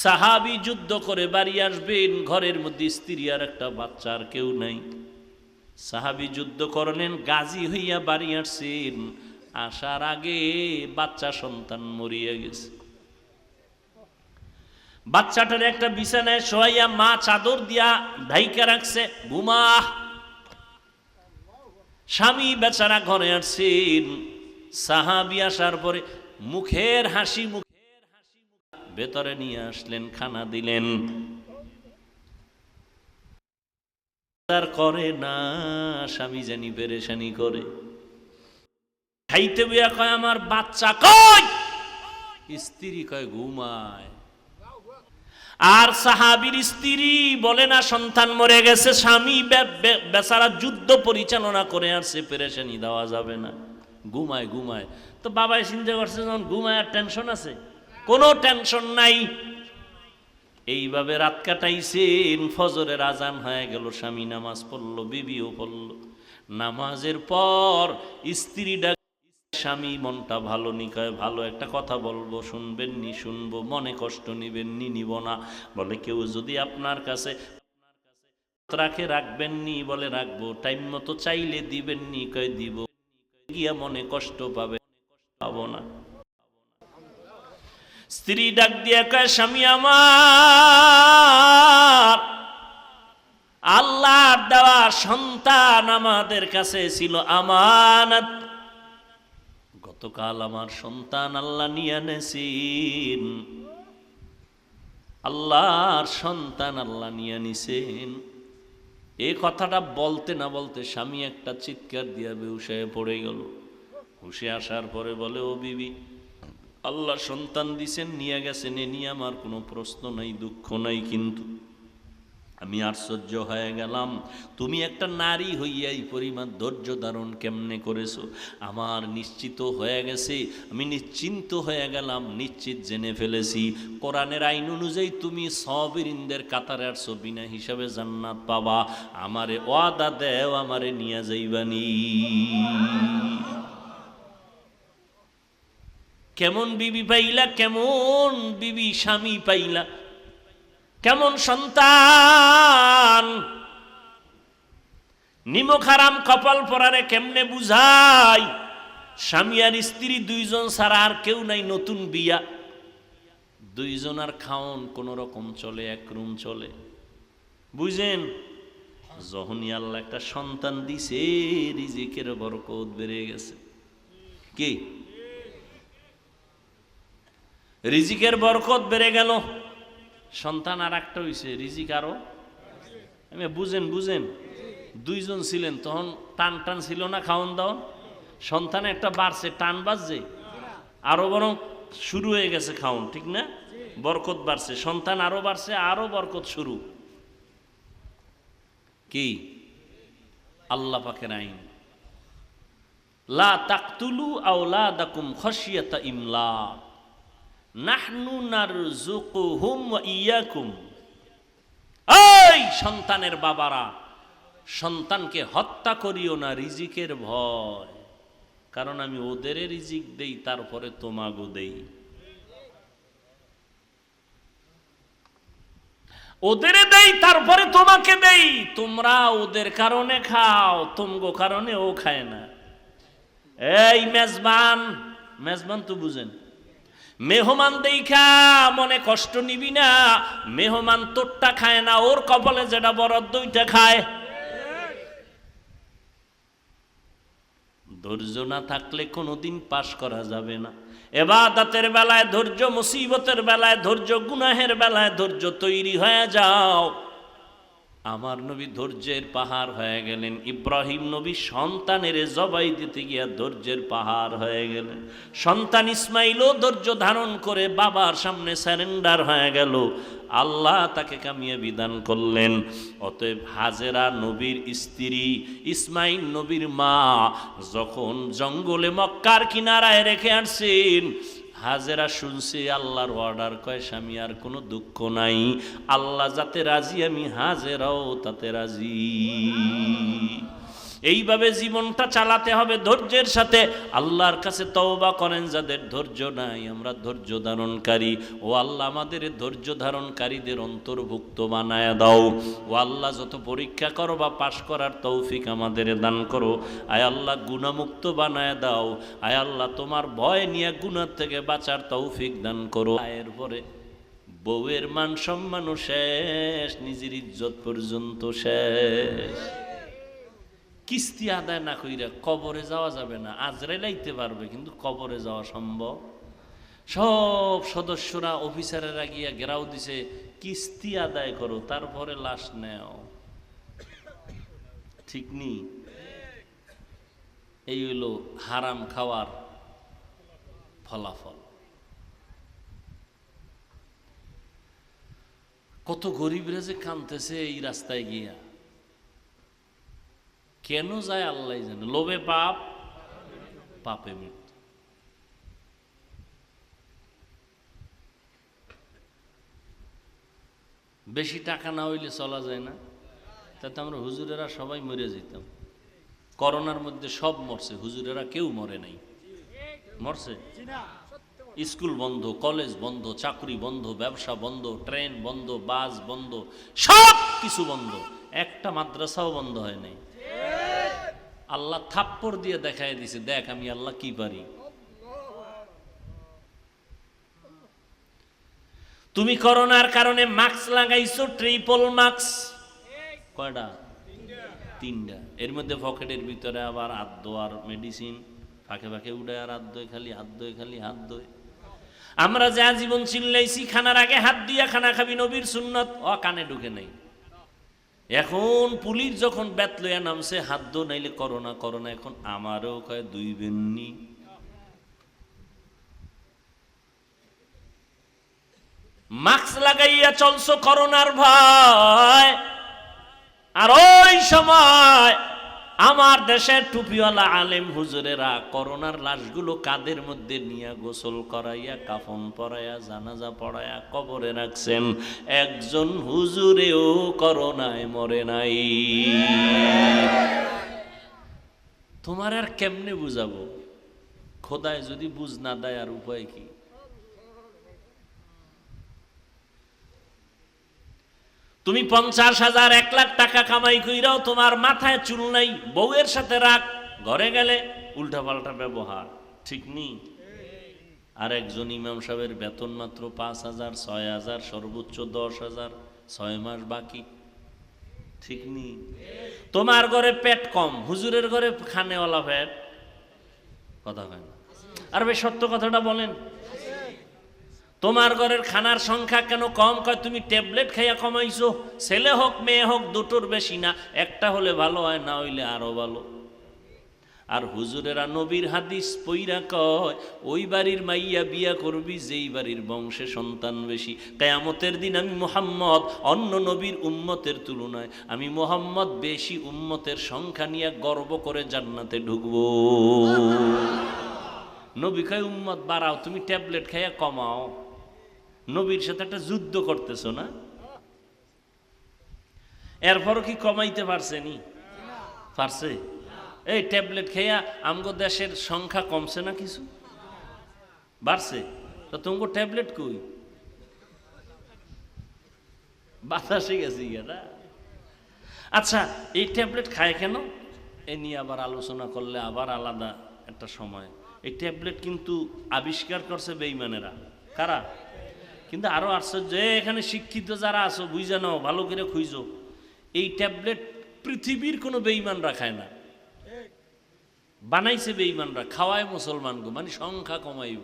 সাহাবি যুদ্ধ করে বাড়ি আসবেন, ঘরের মধ্যে স্ত্রী আর একটা বাচ্চা আর কেউ নাই। সাহাবি যুদ্ধ করলেন, গাজী হইয়া বাড়ি আসছেন। আসার আগে বাচ্চা সন্তান মরিয়া গেছে। বাচ্চাটার একটা বিছানায় শোয়াইয়া মা চাদর দিয়া ঢাইকা রাখছে ঘুমা স্বামী বেচারা ঘরে আসছেন। সাহাবি আসার পরে মুখের হাসি হাসি ভেতরে নিয়ে আসলেন, খানা দিলেন। তার করে না, স্বামী জানি পেরেশানি করে। খাইতে বিয়া কয়, আমার বাচ্চা কই? স্ত্রী কয়, ঘুমায়। আর সাহাবির স্ত্রী বলে না, সন্তান মরে গেছে, স্বামী বেচারা যুদ্ধ পরিচালনা করে আর সে পেরেশানি দেওয়া যাবে না। ঘুমায় ঘুমায়। তো বাবাই চিন্তা করছে, যখন ঘুমায় আর টেনশন আছে? কোনো টেনশন নাই। এইভাবে রাত কাটাইছেন ফজরের আজান হয়ে গেল, স্বামী নামাজ পড়ল, বিবিও পড়ল। নামাজের পর স্ত্রী ডাক, স্বামী, মনটা ভালো নিকয় ভালো একটা কথা বলব, শুনবেন নি, শুনব, মনে কষ্ট নিবেন নি, নিব না। বলে, কেউ যদি আপনার কাছে রাখে, রাখবেন নি। বলে, রাখব, টাইম মতো চাইলে দিবেন নি। কয়, দিব। গিয়া মনে কষ্ট পাবে, পাবো না। স্ত্রী ডাক দিয়া কয়, স্বামী আমার, আল্লাহর দেওয়া সন্তান আমাদের কাছে ছিল আমানত। গতকাল আমার সন্তান আল্লাহ নিয়ে নেছেন। আল্লাহর সন্তান আল্লাহ নিয়ে নিছেন। এই কথাটা বলতে না বলতে স্বামী একটা চিৎকার দিয়া বেউসায় পড়ে গেল। হুশে আসার পরে বলে, ও বিবি আল্লাহ সন্তান দিছেন, নিয়ে গেছেন, এ নিয়ে আমার কোনো প্রশ্ন নাই, দুঃখ নাই কিন্তু। আমি আশ্চর্য হয়ে গেলাম, তুমি একটা নারী হইয়া এই পরিমাণ ধৈর্য ধারণ কেমনে করেছ? আমার নিশ্চিত হয়ে গেছে, আমি নিশ্চিন্ত হয়ে গেলাম, নিশ্চিত জেনে ফেলেছি। কোরআনের আইন অনুযায়ী তুমি সবিরিনদের কাতারে আর বিনা হিসাবে জান্নাত পাবা। আমারে ওয়াদা দেও, আমারে নিয়ে যাইবানি। কেমন বিবি পাইলা, কেমন বিবি স্বামী পাইলা, কেমন সন্তান? নিমক হারাম কপাল পরারে কেমনে বুঝাই? স্বামী আর স্ত্রী দুইজন ছাড়া আর কেউ নাই নতুন বিয়া। দুইজন আর খাওন কোন রকম চলে, এক রুম চলে। বুঝেন? যখনই আল্লাহ একটা সন্তান দিছে, রিজিকের বরকত বেড়ে গেছে। কি? রিজিকের বরকত বেড়ে গেল। সন্তান আর একটা হইছে, রিজিক আরও। আমি বুঝেন বুঝেন। দুইজন ছিলেন, তখন টান টান ছিল না খাওয়ান দাওয়ান সন্তান একটা বাড়ছে, টান বাজছে। আরও বরং শুরু হয়ে গেছে খাওন, ঠিক না? বরকত বাড়ছে, সন্তান আরও বাড়ছে, আরও বরকত শুরু। কি? আল্লাহ পাকের আইন। লা তাকতুলু আওলাদাকুম খশিয়াতা ইমলাক। নাহনু নারযুকুহুম ওয়া ইয়াকুম। এই সন্তানের বাবারা, সন্তানকে হত্যা করিও না রিজিকের ভয়, কারণ আমি ওদের রিজিক দেই, তারপরে তোমাগো দেই। ওদের দেই, তারপরে তোমাকে দেই। তোমরা ওদের কারণে খাও, তোমগো কারণে ও খায় না। এই মেজবান মেজবান তো বুঝেন মেহমান দেখা মনে কষ্ট নিবি না। মেহমান তোরটা খায় না, ওর কপালে যেটা বরাদ্দ দুইটা খায়। ধৈর্য না থাকলে কোনোদিন পাশ করা যাবে না। এবাদাতের বেলায় ধৈর্য, মুসিবতের বেলায় ধৈর্য, গুনাহের বেলায় ধৈর্য তৈরি হয়ে যাও। আমার নবী ধৈর্যের পাহাড় হয়ে গেলেন। ইব্রাহিম নবী সন্তানের জবাই দিতে গিয়া ধৈর্যের পাহাড় হয়ে গেলেন। সন্তান ইসমাইলও ধৈর্য ধারণ করে বাবার সামনে স্যারেন্ডার হয়ে গেল। আল্লাহ তাকে কামিয়ে বিধান করলেন, অতএব হাজেরা নবীর স্ত্রী ইসমাইল নবীর মা যখন জঙ্গলে মক্কার কিনারায় রেখে আসছেন হাজেরা শুনছি, আল্লাহর অর্ডার কয়, স্বামী, আর কোনো দুঃখ নাই। আল্লাহ যাতে রাজি, আমি হাজেরাও তাতে রাজি। এইভাবে জীবনটা চালাতে হবে ধৈর্যের সাথে। আল্লাহর কাছে তওবা করেন যাদের ধৈর্য নাই, আমরা ধৈর্য ধারণকারী। ও আল্লাহ আমাদের ধৈর্য ধারণকারীদের অন্তর্ভুক্ত বানায় দাও। ও আল্লাহ যত পরীক্ষা করো বা পাশ করার তৌফিক আমাদের দান করো। আয় আল্লাহ গুণামুক্ত বানায় দাও। আয় আল্লাহ তোমার ভয় নিয়ে গুণার থেকে বাঁচার তৌফিক দান করো। আয়ের পরে বউয়ের মান সম্মানও শেষ, নিজের ইজ্জত পর্যন্ত শেষ। কিস্তি আদায় না কইরা কবরে যাওয়া যাবে না। আজরে লাইতে পারবে, কিন্তু কবরে যাওয়া সম্ভব? সব সদস্যরা অফিসারেরা গিয়া ঘেরাও দিছে, কিস্তি আদায় করো, তারপরে লাশ নেও। ঠিক নি? এই হইল হারাম খাওয়ার ফলাফল। কত গরিবরা যে কানতেছে এই রাস্তায় গিয়া। কেন যায় আল্লাহ জানে? লোভে পাপ, পাপে মৃত্যু। বেশি টাকা না হইলে চলা যায় না। তাতে আমরা হুজুরেরা সবাই মরে যেতাম। করোনার মধ্যে সব মরছে, হুজুরেরা কেউ মরে নাই। মরছে? স্কুল বন্ধ, কলেজ বন্ধ, চাকরি বন্ধ, ব্যবসা বন্ধ, ট্রেন বন্ধ, বাস বন্ধ সব কিছু বন্ধ। একটা মাদ্রাসাও বন্ধ হয় নাই। আল্লাহ থাপ্পড় দিয়ে দেখায় দিছে, দেখ আমি আল্লাহ কি পারি। তুমি করোনার কারণে মাস্ক লাগাইছো, ট্রিপল মাস্ক। কয়টা? তিনটা। এর মধ্যে পকেটের ভিতরে আবার হাত ধোয়ার মেডিসিন ফাঁকে ফাঁকে উঠে আর হাত ধোয়, খালি হাত ধোয়, খালি হাত ধোয়। আমরা যা জীবন চিল্লাইছি, খানার আগে হাত দিয়া খানা খাবি, নবীর সুন্নত। ও কানে ঢুকে নাই। এখন পুলিশ যখন ব্যাত লইয়া নামছে, হাত দো নাইলে করোনা করোনা এখন আমারও কয় দুই বেননি। মাস্ক লাগাইয়া চলছো করোনার ভয়। আর ওই সময় আমার দেশের টুপিওয়ালা আলেম হুজুরেরা করোনার লাশগুলো কাদের মধ্যে নিয়ে গোসল করাইয়া, কাফন পরাইয়া, জানাজা পড়াইয়া কবরে রাখছেন? একজন হুজুরেও করোনায় মরে নাই। তোমার আর কেমনে বুঝাবো? খোদায় যদি বুঝ না দেয় আর উপায় কি? তুমি পঞ্চাশ হাজার, এক লাখ টাকা কামাই কইরাও তোমার মাথায় চুল নাই, বউয়ের সাথে রাখ ঘরে গেলে উল্টাপাল্টা ব্যবহার, ঠিক নেই আর একজন ইমাম সাহেবের বেতন মাত্র পাঁচ হাজার, ছয় হাজার, সর্বোচ্চ দশ হাজার, ছয় মাস বাকি, ঠিক নেই তোমার ঘরে পেট কম, হুজুরের ঘরে খানেওয়ালা পেট কথা কয় না। আর বেশ সত্য কথাটা বলেন। তোমার ঘরের খানার সংখ্যা কেন কম কয়? তুমি ট্যাবলেট খাইয়া কমাইছো। ছেলে হোক মেয়ে হোক দুটোর বেশি না। একটা হলে ভালো হয় না হইলে আরও ভালো। আর হুজুরেরা নবীর হাদিস পইরা কয় ওই বাড়ির মাইয়া বিয়া করবি যেই বাড়ির বংশে সন্তান বেশি। কেয়ামতের দিন আমি মোহাম্মদ অন্য নবীর উম্মতের তুলনায় আমি মোহাম্মদ বেশি উম্মতের সংখ্যা নিয়ে গর্ব করে জান্নাতে ঢুকবো। নবী কয় উম্মত বাড়াও তুমি ট্যাবলেট খাইয়া কমাও। নবীর সাথে একটা যুদ্ধ করতেছো না? এরপরও কি কমাইতে পারছে নি? পারছে? এই ট্যাবলেট খেয়া আমগো দেশের সংখ্যা কমছে না কিছু? বাড়ছে? তো তোমাকে ট্যাবলেট কই? বাতাসে গেছে এটা আচ্ছা এই ট্যাবলেট খায় কেন? এ নিয়ে আবার আলোচনা করলে আবার আলাদা একটা সময়। এই ট্যাবলেট কিন্তু আবিষ্কার করছে বেইমানেরা। কারা? কিন্তু আরও আশ্চর্য এখানে শিক্ষিত যারা আছো, বুঝে নাও, ভালো করে খুঁজো। এই ট্যাবলেট পৃথিবীর কোনো বেইমানরা খায় না। বানাইছে বেইমানরা খাওয়ায় মুসলমানগো মানে সংখ্যা কমাইব।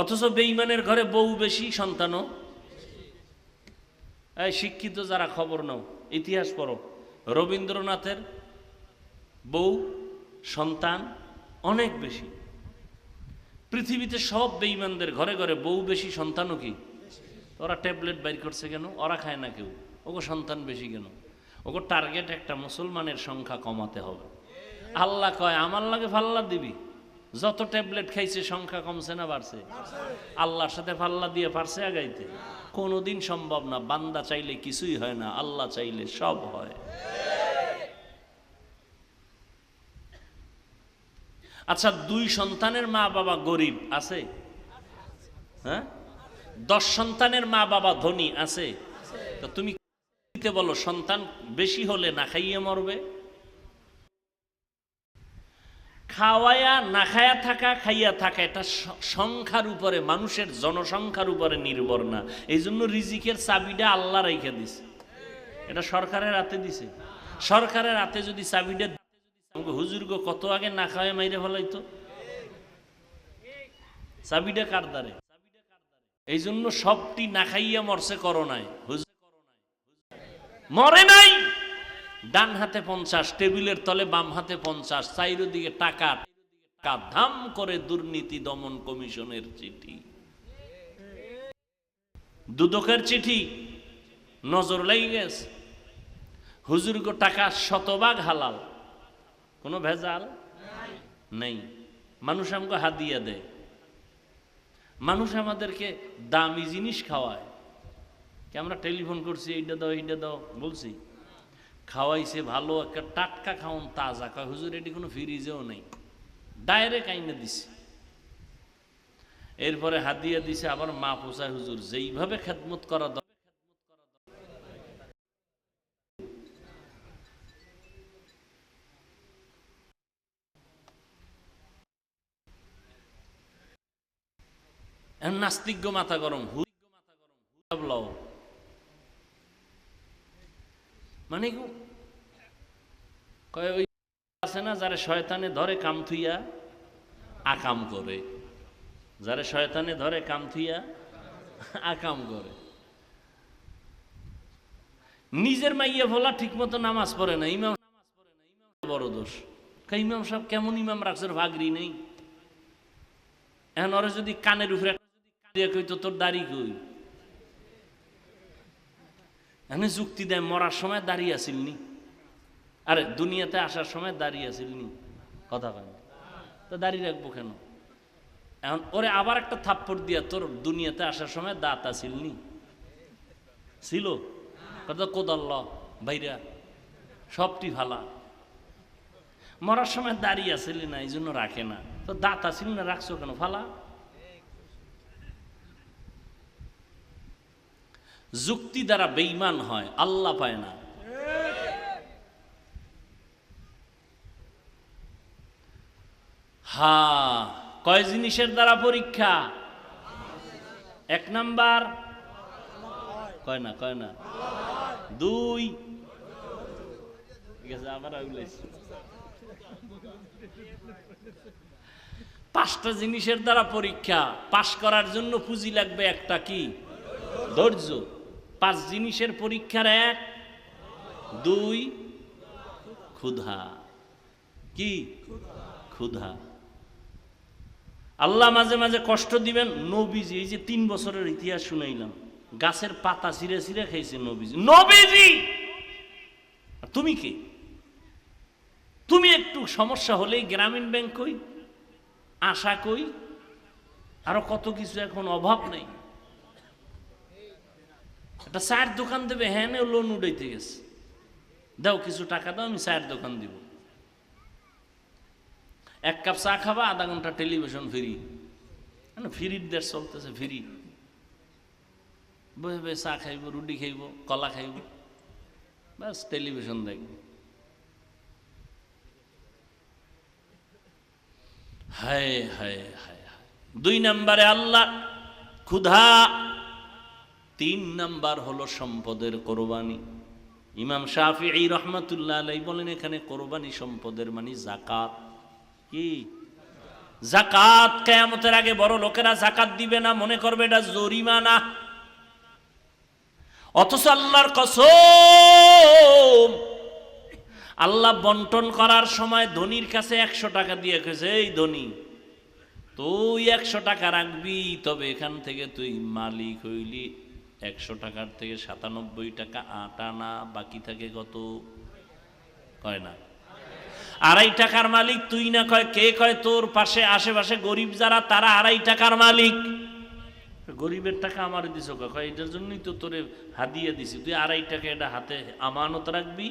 অথচ বেইমানের ঘরে বউ বেশি, সন্তানও শিক্ষিত যারা, খবর নাও, ইতিহাস পড়ো। রবীন্দ্রনাথের বউ, সন্তান অনেক বেশি। পৃথিবীতে সব বেইমানদের ঘরে ঘরে বউ বেশি, সন্তানও কি? ওরা ট্যাবলেট বাইর করছে কেন? ওরা খায় না কেউ? ওগো সন্তান বেশি কেন? ওগো টার্গেট একটা মুসলমানের সংখ্যা কমাতে হবে। আল্লাহ কয়, আমার লাগে ফাল্লা দিবি? যত ট্যাবলেট খাইছে, সংখ্যা কমছে না বাড়ছে? আল্লাহর সাথে ফাল্লা দিয়ে পারছে আগাইতে। কোনোদিন সম্ভব না, বান্দা চাইলে কিছুই হয় না, আল্লাহ চাইলে সব হয়। আচ্ছা দুই সন্তানের মা বাবা গরিব আছে? হ্যাঁ? দশ সন্তানের মা বাবা ধনী আছে? তো তুমি বলো, সন্তান বেশি হলে না খাইয়ে মরবে? খাওয়ায়া, না খায়া থাকা, খাইয়া থাকা, এটা সংখ্যার উপরে, মানুষের জনসংখ্যার উপরে নির্ভর না। এই জন্য রিজিকের চাবিটা আল্লাহ রেখে দিছে। এটা সরকারের হাতে দিছে। সরকারের হাতে যদি চাবিটা হুজুর গো, কত আগে না খাওয়ায় মাইরে ফেলাইতো? চাবিটা কার দ্বারে? এই জন্য সবটি না খাইয়া মরছে করোনায়। মরে নাই? ডান হাতে পঞ্চাশ, টেবিলের তলে বাম হাতে পঞ্চাশ চাইরো দিকে টাকা টাকা ধাম করে দুর্নীতি দমন কমিশনের চিঠি। দুদকের চিঠি, নজর লেগে গেছে। হুজুরগো টাকা শতভাগ হালাল। কোনো ভেজাল? নেই। মানুষ আমাকে হাদিয়া দেয় মানুষ আমাদেরকে দামি জিনিস খাওয়ায়। কি আমরা টেলিফোন করছি, এইটা দাও এইটা দাও, বলছি। খাওয়াইছে ভালো, একটা টাটকা খাওয়ান তাজা। কয়, হুজুর, এটি কোনো ফ্রিজেও নেই। ডাইরেক্ট আইনে দিছে। এরপরে হাদিয়া দিছে, আবার মা পোষায়, হুজুর, যেইভাবে খেদমত করা নাস্তিজ্ঞ মাথা গরম। হু লও। মানে আছে না, যারা শয়তানে ধরে কাম থুইয়া আকাম করে। যারা শয়তানে ধরে কাম থুইয়া আকাম করে। নিজের মাইয়া ভোলা ঠিক মতো নামাজ পড়ে না, ইমাম বড় দোষ। ইমাম সাহেব, কেমন ইমাম রাখছে? ভাগরি নেই। এখন ওরা যদি কানের উপরে দিয়ে তোর দাড়ি কই? এখানে যুক্তি দেয়, মরার সময় দাঁড়িয়ে আসিলনি আরে, দুনিয়াতে আসার সময় দাঁড়িয়ে আসিলনি কথা কেন তো দাঁড়িয়ে রাখব কেন? এখন ওরে আবার একটা থাপ্পড় দিয়া তোর দুনিয়াতে আসার সময় দাঁত আসিলনি ছিল? কথা কোদাল্ল বাইরা সবটি ভালা। মরার সময় দাঁড়িয়ে আসিলি না এই জন্য রাখে না। তো দাঁত আসিল না, রাখছো কেন? ফালা যুক্তি দ্বারা বেইমান হয়, আল্লাহ পায় না। হা, কয় জিনিসের দ্বারা পরীক্ষা? এক নাম্বার। কয় না কয় না। দুই। পাঁচটা জিনিসের দ্বারা পরীক্ষা। পাশ করার জন্য পুঁজি লাগবে একটা কি? ধৈর্য। পাঁচ জিনিসের পরীক্ষার এক, দুই, ক্ষুধা। কি? ক্ষুধা। আল্লাহ মাঝে মাঝে কষ্ট দিবেন, নবীজি, এই যে তিন বছরের ইতিহাস শুনাইলাম, গাছের পাতা ছিঁড়ে ছিঁড়ে খাইছে নবীজি। নবীজি! তুমি কে? তুমি একটু সমস্যা হলেই গ্রামীণ ব্যাংক কই, আশা কই, আরও কত কিছু এখন অভাব নেই। একটা চায়ের দোকান দেবে হ্যাঁ লোন উঠাইতে গেছে। দাও, কিছু টাকা দাও, আমি চায়ের দোকান দিব। এক কাপ চা খাবা, আধা ঘণ্টা টেলিভিশন ফ্রি মানে ফ্রির দেশ চলতেছে ফ্রি বসে বসে চা খাইব, রুটি খাইব, কলা খাইব। ব্যাস টেলিভিশন দেখব। হায় হায় হায় হায়। দুই নম্বরে আল্লাহ, ক্ষুধা তিন নাম্বার হলো সম্পদের কোরবানি। ইমাম শাফি এই রহমতুল্লাহ আলাই বলেন এখানে কোরবানি সম্পদের মানে জাকাত কি? জাকাত কেয়ামতের আগে বড় লোকেরা জাকাত দিবে না, মনে করবে এটা জরিমানা। অথচ আল্লাহর কসম, আল্লাহ বন্টন করার সময় ধনির কাছে একশো টাকা দিয়ে গেছে এই ধনী, তুই একশো টাকা রাখবি, তবে এখান থেকে তুই মালিক হইলি। একশো টাকার থেকে সাতানব্বই টাকা আট আনা বাকি থাকে কত? কয় না। আড়াই টাকার মালিক তুই না কয়, কে কয়? তোর পাশে, আশেপাশে গরিব যারা, তারা আড়াই টাকার মালিক। গরিবের টাকা আমার দিছ কয়? এটার জন্যই তো তোরে হাদিয়া দিছি। তুই আড়াই টাকা এটা হাতে আমানত রাখবি,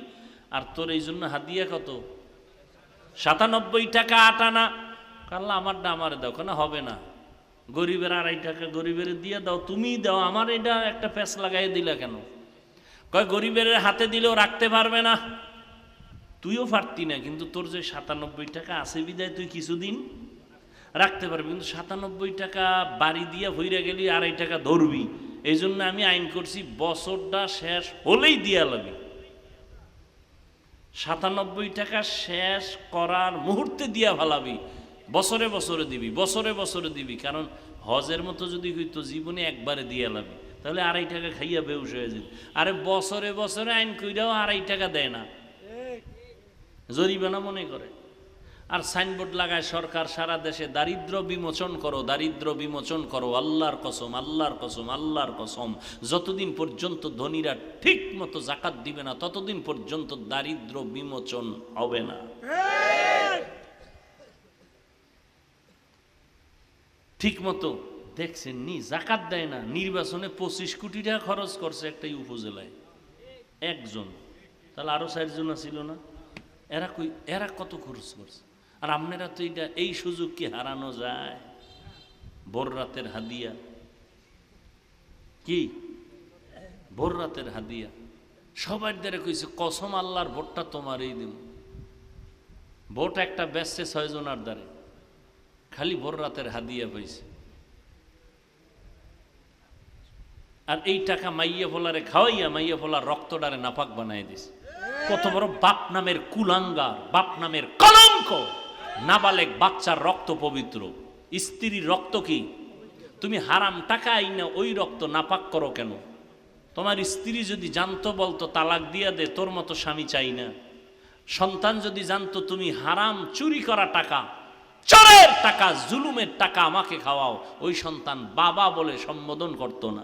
আর তোর এই জন্য হাদিয়া কত? সাতানব্বই টাকা আট আনা কাল্লা আমারটা আমারে দাও। কেন হবে না। গরিবের আড়াই টাকা গরিবের দিয়ে দাও তুমি দাও, আমার এটা একটা প্যাঁচ লাগাই দিলা কেন? কয়, গরিবের হাতে দিলেও রাখতে পারবে না। তুইও পারতি না, কিন্তু তোর যে সাতানব্বই টাকা আছে বিদায়, তুই কিছুদিন রাখতে পারবি। কিন্তু সাতানব্বই টাকা বাড়ি দিয়ে ভইরা গেলি আড়াই টাকা ধরবি। এই জন্য আমি আইন করছি, বছরটা শেষ হলেই দিয়া লাগবে সাতানব্বই টাকা শেষ করার মুহূর্তে দিয়া ভালাবি বছরে বছরে দিবি, বছরে বছরে দিবি, কারণ হজের মতো যদি হইতো জীবনে একবারে দিয়ে লাবি তাহলে আড়াই টাকা খাইয়া বেউস হয়ে যেত। আরে বছরে বছরে আইন কইরাও আড়াই টাকা দেয় না। জরিমানা মনে করে। আর সাইনবোর্ড লাগায়, সরকার সারা দেশে দারিদ্র বিমোচন করো, দারিদ্র বিমোচন করো, আল্লাহর কসম আল্লাহর কসম আল্লাহর কসম। যতদিন পর্যন্ত ধনীরা ঠিক মতো জাকাত দিবে না, ততদিন পর্যন্ত দারিদ্র বিমোচন হবে না। ঠিক মতো দেখছেন নি জাকাত দেয় না, নির্বাচনে পঁচিশ কোটি টাকা খরচ করছে একটা উপজেলায় একজন। তাহলে আরও চারজন ছিল না? এরা কই, এরা কত খরচ করছে? আর আপনারা তো এটা, এই সুযোগ কি হারানো যায়? ভোর রাতের হাদিয়া। কি? ভোর রাতের হাদিয়া। সবার দ্বারা কইছে, কসম আল্লাহর ভোটটা তোমারই দিন ভোট একটা ব্যস্তে ছয়জনার দ্বারে। খালি ভোর রাতের হাদিয়া পাইছে আর এই টাকা মাইয়া ফোলারে খাওয়াইয়া মাইয়া ফোলার রক্তডারে নাপাক বানাই দিছে। কত বড় বাপ নামের কুলাঙ্গার, বাপ নামের কলঙ্ক। নাবালেক বাচ্চার রক্ত পবিত্র। স্ত্রীর রক্ত কি? তুমি হারাম টাকা আই না ওই রক্ত নাপাক করো কেন? তোমার স্ত্রী যদি জানতো বলতো, তালাক দিয়া দে, তোর মতো স্বামী চাই না। সন্তান যদি জানতো, তুমি হারাম চুরি করা টাকা। চরের টাকা, জুলুমের টাকা আমাকে খাওয়াও। ওই সন্তান বাবা বলে সম্বোধন করতো না।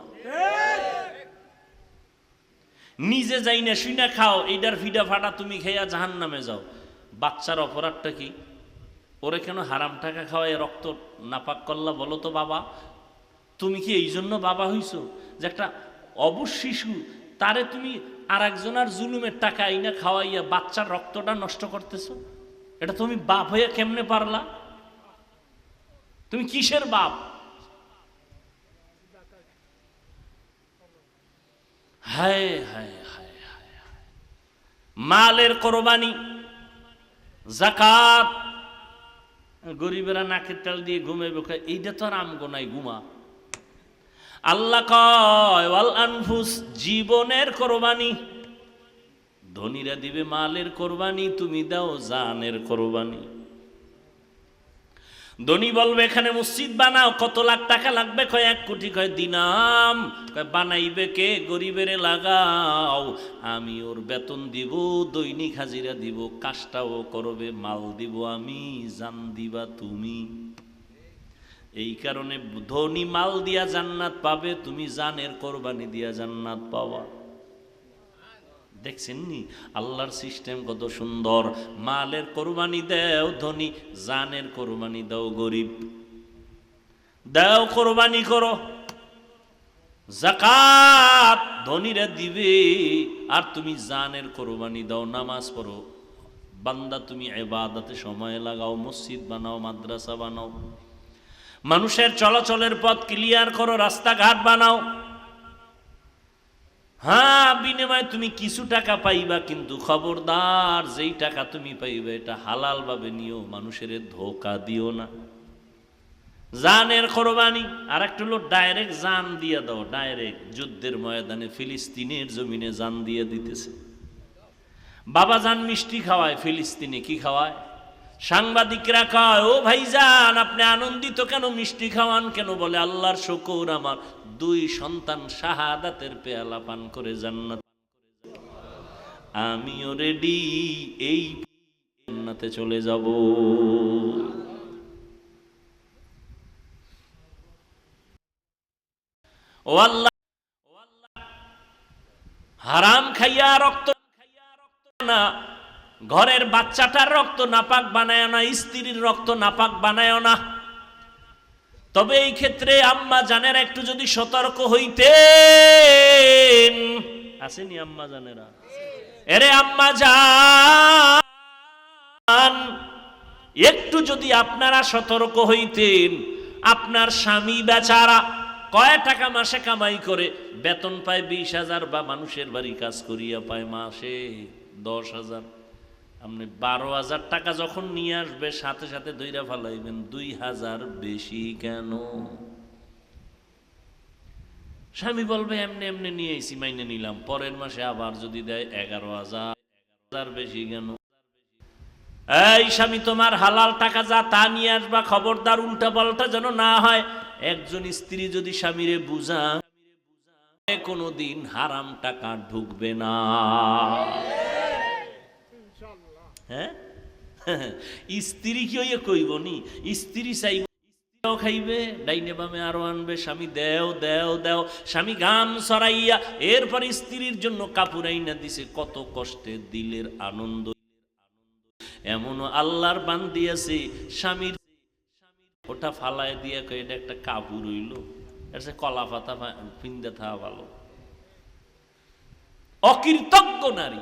নিজে যাই না শুই না খাও এইটার ফিডা ফাটা তুমি খেয়া জাহান নামে যাও। বাচ্চার অপরাধটা কি? ওরে কেন হারাম টাকা খাওয়াই রক্ত নাপাক করলা বলো তো বাবা। তুমি কি এই জন্য বাবা হইছো? যে একটা অবশ শিশু, তারে তুমি আর একজনের জুলুমের টাকা আইনা খাওয়াইয়া বাচ্চার রক্তটা নষ্ট করতেছো? এটা তুমি বাপ হইয়া কেমনে পারলা? তুমি কিসের বাপ। মালের কোরবানি জাকাত গরিবেরা নাকের তেল দিয়ে ঘুমাইবে কয়, এইটা তো আর আমগো নাই ঘুমা। আল্লাহ কয় ওয়াল আনফুস জীবনের কোরবানি। ধনীরা দিবে মালের কোরবানি তুমি দাও জানের কোরবানি। ধনী বলবে, এখানে মসজিদ বানাও, কত লাখ টাকা লাগবে? কয়, এক কোটি। কয়, দিনাম। কয়, বানাইবে কে? গরিবেরে লাগাও। আমি ওর বেতন দিব, দৈনিক হাজিরা দিব, কাজটাও করবে, মাল দিব আমি, জান দিবা তুমি। এই কারণে ধনী মাল দিয়া জান্নাত পাবে, তুমি জানের কোরবানি দিয়া জান্নাত পাওয়া। দেখছেন নি আল্লাহর সিস্টেম কত সুন্দর। মালের কোরবানি দেও ধনী, জানের কোরবানি দাও গরিব। দেও কোরবানি করো। জাকাত ধনীরা দিবে, আর তুমি জানের কোরবানি দাও, নামাজ পড়ো। বান্দা, তুমি এবাদাতে সময় লাগাও, মসজিদ বানাও, মাদ্রাসা বানাও। মানুষের চলাচলের পথ ক্লিয়ার করো, রাস্তাঘাট বানাও। হ্যাঁ বিনিময়ে তুমি কিছু টাকা পাইবা, কিন্তু খবরদার যেই টাকা তুমি পাইবে, এটা হালাল ভাবে নিও মানুষের ধোকা দিও না। জানের কোরবানি আর একটা হলো ডাইরেক্ট জান দিয়ে দাও ডাইরেক্ট যুদ্ধের ময়দানে ফিলিস্তিনের জমিনে জান দিয়ে দিতেছে। বাবা জান মিষ্টি খাওয়ায়, ফিলিস্তিনে কি খাওয়ায়? সাংবাদিকরা কয়, ও ভাইজান, আপনি আনন্দিত কেন? মিষ্টি খাওয়ান কেন? বলে, আল্লাহর শকুর আমার। দুই সন্তান শাহাদাতের পেয়ালা পান করে জান্নাত। আমিও রেডি এই জান্নাতে চলে যাব। ও আল্লাহ, হারাম খাইয়া রক্ত খাইয়া রক্ত না। ঘরের বাচ্চাটার রক্ত নাপাক বানায় না, স্ত্রীর রক্ত নাপাক বানায় না। তবে এই ক্ষেত্রে আম্মা জানের একটু যদি সতর্ক হইতেন। আসেনি আম্মা জানেরা? এরে আম্মা একটু একটু যদি আপনারা সতর্ক হইতেন। আপনার স্বামী বেচারা কয় টাকা মাসে কামাই করে? বেতন পায় বিশ হাজার বা মানুষের বাড়ি কাজ করিয়া পায় মাসে দশ হাজার। আপনি বারো হাজার টাকা যখন নিয়ে আসবে, সাথে সাথে দইরা ফালাইবেন, দুই হাজার বেশি কেন? স্বামী বলবে, এমনি এমনি নিয়ে এসি মাইনে নিলাম। পরের মাসে আবার যদি দেয় এগারো হাজার হাজার বেশি কেন? এই স্বামী, তোমার হালাল টাকা যা তা নিয়ে আসবা, খবরদার উল্টা পাল্টা যেন না হয়। একজন স্ত্রী যদি স্বামীরে বুঝা কোনোদিন হারাম টাকা ঢুকবে না। হ্যাঁ? স্ত্রী কি ওই কইব নি? স্ত্রী চাইব খাইবে, ডাইনে বামে আরও আনবে, স্বামী দেও দেও দেও, স্বামী গাম সরাইয়া এরপর স্ত্রীর জন্য কাপড় আইনা দিছে, কত কষ্টে দিলের আনন্দ। এমনও আল্লাহর বান দিয়েছে স্বামীর ওটা ফালায় দিয়ে এটা একটা কাপড় হইল, এটা কলা পাতা পিন্দে থাকা ভালো। অকৃতজ্ঞ নারী।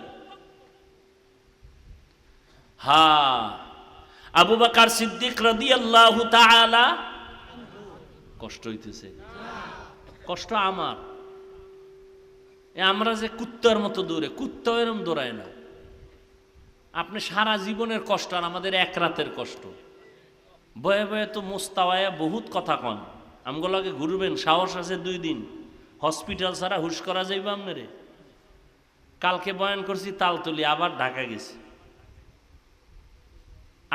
হা। আবু বাকার সিদ্দিক রদি আল্লাহ কষ্ট হইতেছে। কষ্ট আমার। আমরা যে কুত্তার মতো দৌড়ে কুত্তা এরম দৌড়ায় না। আপনি সারা জীবনের কষ্ট আর আমাদের এক রাতের কষ্ট। বয়ে বয়ে তো মোস্তাওয়ায় বহুত কথা কন। আমগুলোকে ঘুরবেন, সাহস আছে দুই দিন। হসপিটাল ছাড়া হুশ করা যাইব আপনারে। কালকে বয়ান করছি, তালতলি আবার ঢাকা গেছি।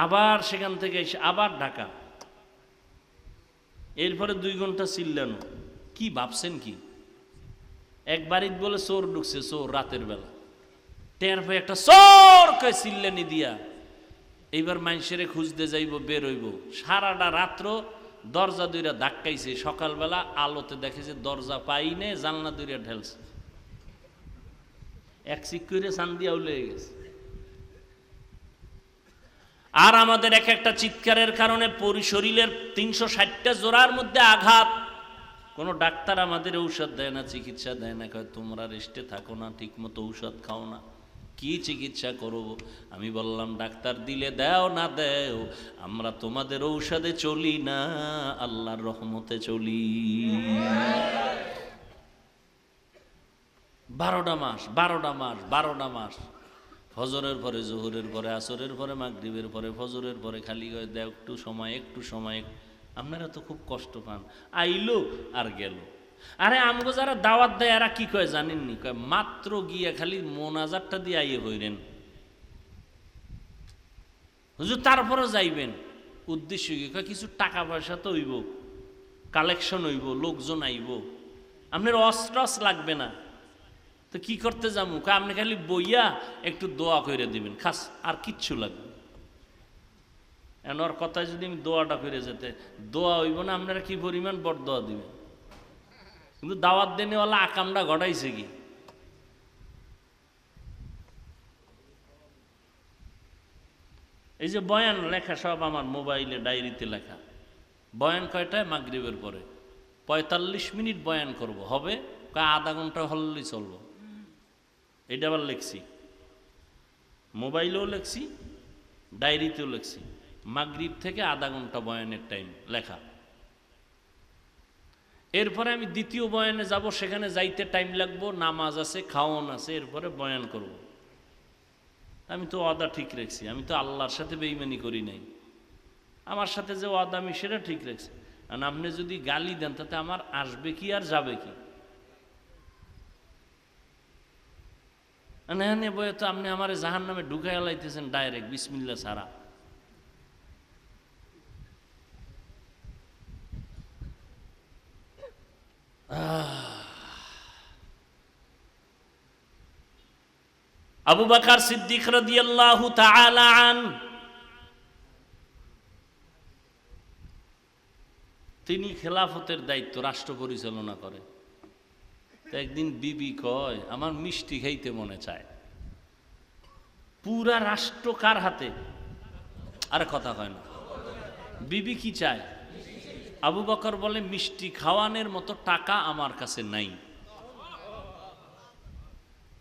আবার সেখান থেকে এসে আবার ঢাকা। এরপরে দুই ঘণ্টা চিল্লানো। কি ভাবছেন কি? এক বাড়িতে বলে চোর ঢুকছে, চোর রাতের বেলা। টের ভাই একটা চোর কয়ে চিল্লানি দিয়া এইবার মানুষেরে খুঁজতে যাইব, বের হইব। সারাটা রাত্র দরজা দুইরা ধাক্কাইছে। সকালবেলা আলোতে দেখে যে দরজা পাইনে জানলা দুইরা ঢেলছে। এক চিক করে চান দিয়া উলে গেছে। আর আমাদের এক একটা চিৎকারের কারণে শরীরের তিনশো ষাটটা জোড়ার মধ্যে আঘাত। কোনো ডাক্তার আমাদের ঔষধ দেয় না, চিকিৎসা দেয় না, কয়, তোমরা রেস্টে থাকো না ঠিক মতো ঔষধ খাও না। কি চিকিৎসা করব? আমি বললাম, ডাক্তার দিলে দেও না দেও, আমরা তোমাদের ঔষধে চলি না, আল্লাহর রহমতে চলি। বারোটা মাস বারোটা মাস বারোটা মাস। ফজরের পরে জোহরের পরে, আসরের পরে, মাগরিবের পরে, ফজরের পরে খালি দেও একটু সময় একটু সময়। আপনারা তো খুব কষ্ট পান। আইলো আর গেল। আরে আমগো যারা দাওয়াত দেয়, এরা কি কয় জানেননি? কয়, মাত্র গিয়া খালি মোনাজারটা দিয়ে আইয়ে হইলেন হুজুর, তারপরও যাইবেন। উদ্দেশ্য কি? কয়, কিছু টাকা পয়সা তো হইব, কালেকশন হইব, লোকজন আইব। আপনার অস্ট্রস লাগবে না। তো কি করতে যাব? আপনি খালি বইয়া একটু দোয়া করে দিবেন। খাস, আর কিচ্ছু লাগবে এনার কথায় যদি আমি দোয়াটা করে যেতে, দোয়া হইব না, আপনারা কি পরিমাণ বড় দোয়া দিবেন? কিন্তু দাওয়াত দেনেওয়ালা আকামটা ঘটাইছে কি? এই যে বয়ান লেখা সব আমার মোবাইলে, ডায়েরিতে লেখা। বয়ান কয়টায়? মাগরিবের পরে। পঁয়তাল্লিশ মিনিট বয়ান করব। হবে? আধা ঘণ্টা হলেই চলবো। এটা আবার লেখছি। মোবাইলেও লেখছি, ডায়েরিতেও লেখছি। মাগরিব থেকে আধা ঘণ্টা বয়ানের টাইম লেখা। এরপরে আমি দ্বিতীয় বয়ানে যাব, সেখানে যাইতে টাইম লাগবো, নামাজ আছে, খাওয়ন আছে, এরপরে বয়ান করব। আমি তো অদা ঠিক রেখছি, আমি তো আল্লাহর সাথে বেইমানি করি নাই। আমার সাথে যে অদা আমি সেটা ঠিক রেখছি। কারণ আপনি যদি গালি দেন, তাতে আমার আসবে কি আর যাবে কি? না বয়ে তো আপনি আমার জাহান নামে ঢুকাই লাইতেছেন ডাইরেক্ট বিসমিল্লা সারা আবু বাকার সিদ্দিক রাদিয়াল্লাহু তাআলা আন। তিনি খেলাফতের দায়িত্ব, রাষ্ট্র পরিচালনা করে। তো একদিন বিবি কয়, আমার মিষ্টি খাইতে মনে চায়। পুরা রাষ্ট্র কার হাতে? আর কথা হয় না। বিবি কি চায়? আবু বকর বলে, মিষ্টি খাওয়ানোর মতো টাকা আমার কাছে নাই।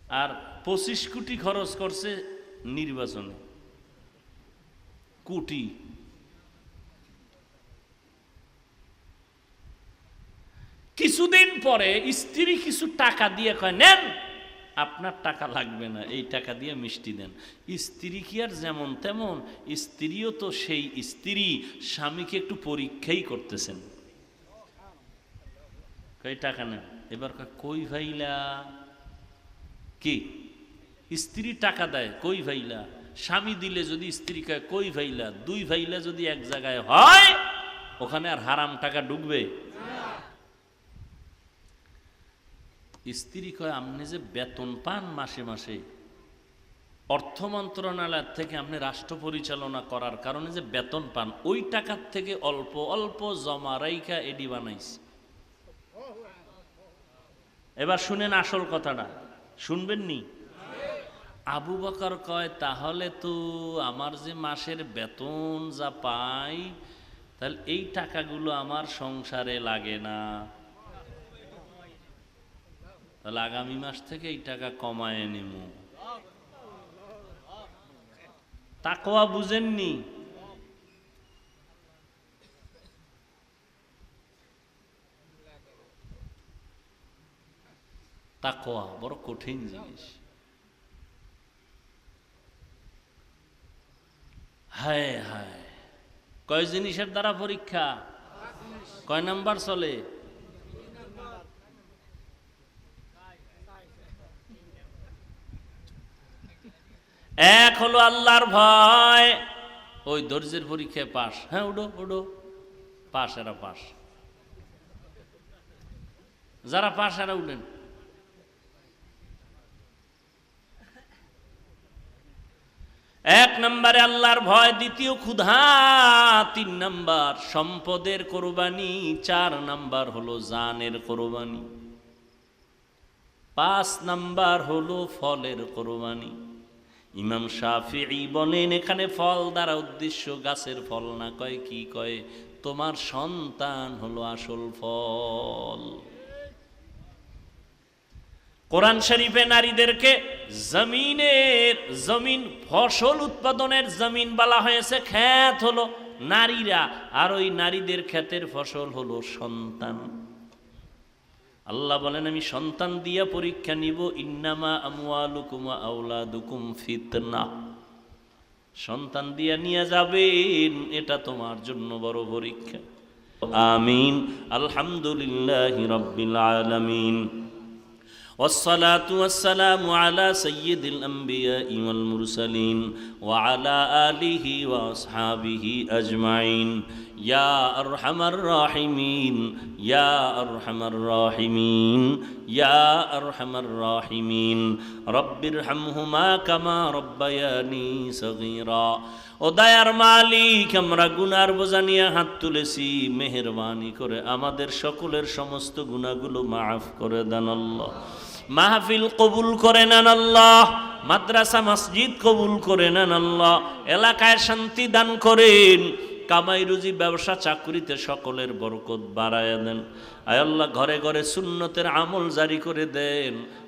আর পঁচিশ কোটি খরচ করছে নির্বাচনে। কোটি। কিছুদিন পরে স্ত্রী কিছু টাকা দিয়ে কয়, নেন, আপনার টাকা লাগবে না, এই টাকা দিয়ে মিষ্টি দেন। স্ত্রী কি আর যেমন তেমন, স্ত্রীও তো সেই স্ত্রী, স্বামীকে একটু পরীক্ষাই করতেছেন। কই টাকা নেন। এবার কই ভাইলা? কি? স্ত্রী টাকা দেয়, কই ভাইলা? স্বামী দিলে যদি স্ত্রী কয়, কই ভাইলা? দুই ভাইলা যদি এক জায়গায় হয়, ওখানে আর হারাম টাকা ঢুকবে। স্ত্রী কয়, আপনি যে বেতন পান মাসে মাসে, অর্থ মন্ত্রণালয় থেকে আপনি রাষ্ট্র পরিচালনা করার কারণে যে বেতন পান, ওই টাকার থেকে অল্প অল্প জমা রাইকা এডি বানাইছে। এবার শুনেন আসল কথাটা। শুনবেন নি? আবু বকর কয়, তাহলে তো আমার যে মাসের বেতন যা পাই, তাহলে এই টাকাগুলো আমার সংসারে লাগে না। তাহলে আগামী মাস থেকে এই টাকা কমায় নিব তাকোয়া বুঝেননি? তাকোয়া বড় কঠিন জিনিস। হায় হায়। কয় জিনিসের দ্বারা পরীক্ষা? কয় নাম্বার চলে? এক হলো আল্লাহর ভয়। ওই ধৈর্যের পরীক্ষায় পাস হ্যাঁ উডো উডো পাস এরা পাস যারা পাস এরা উঠেন। এক নম্বরে আল্লাহর ভয়, দ্বিতীয় ক্ষুধা, তিন নাম্বার সম্পদের কোরবানি, চার নাম্বার হলো জানের কোরবানি, পাঁচ নাম্বার হলো ফলের কোরবানি। ইমাম শাফিঈ বলেন, এখানে ফল দ্বারা উদ্দেশ্য গাছের ফল না, কয় কি কয়, তোমার সন্তান হলো আসল ফল। কোরআন শরীফে নারীদেরকে জমিনের, জমিন, ফসল উৎপাদনের জমিন বলা হয়েছে, খ্যাত হলো নারীরা, আর ওই নারীদের খ্যাতের ফসল হলো সন্তান। আল্লাহ বলেন আমি সন্তান দিয়া পরীক্ষা নিব ইন্নামা আমওয়ালুকুমা আউলাদুকুম ফিতনা সন্তান দিয়া নিয়ে যাবেন এটা তোমার জন্য বড় পরীক্ষা আমিন আলহামদুলিল্লাহ রব্বিল আলামিন والصلاة والسلام على سيد الأنبياء والمرسلين وعلى آله وأصحابه أجمعين ইয়া আরহামার রাহিমিন, ইয়া আরহামার রাহিমিন, ইয়া আরহামার রাহিমিন। রব্বির হামহুমা কামা রব্বায়ানি সগীরা। ও দায়ার মালিক, আমরা গুনার বোঝা নিয়ে হাত তুলেছি। মেহরবানি করে আমাদের সকলের সমস্ত গুণাগুলো মাফ করে দেন আল্লাহ। মাহফিল কবুল করে নেন আল্লাহ। মাদ্রাসা, মসজিদ কবুল করে নেন আল্লাহ। এলাকায় শান্তি দান করেন। কামাই রুজি ব্যবসা চাকরিতে সকলের বরকত বাড়ায় দেন আয় আল্লাহ ঘরে ঘরে সুন্নতের আমল জারি করে দেন।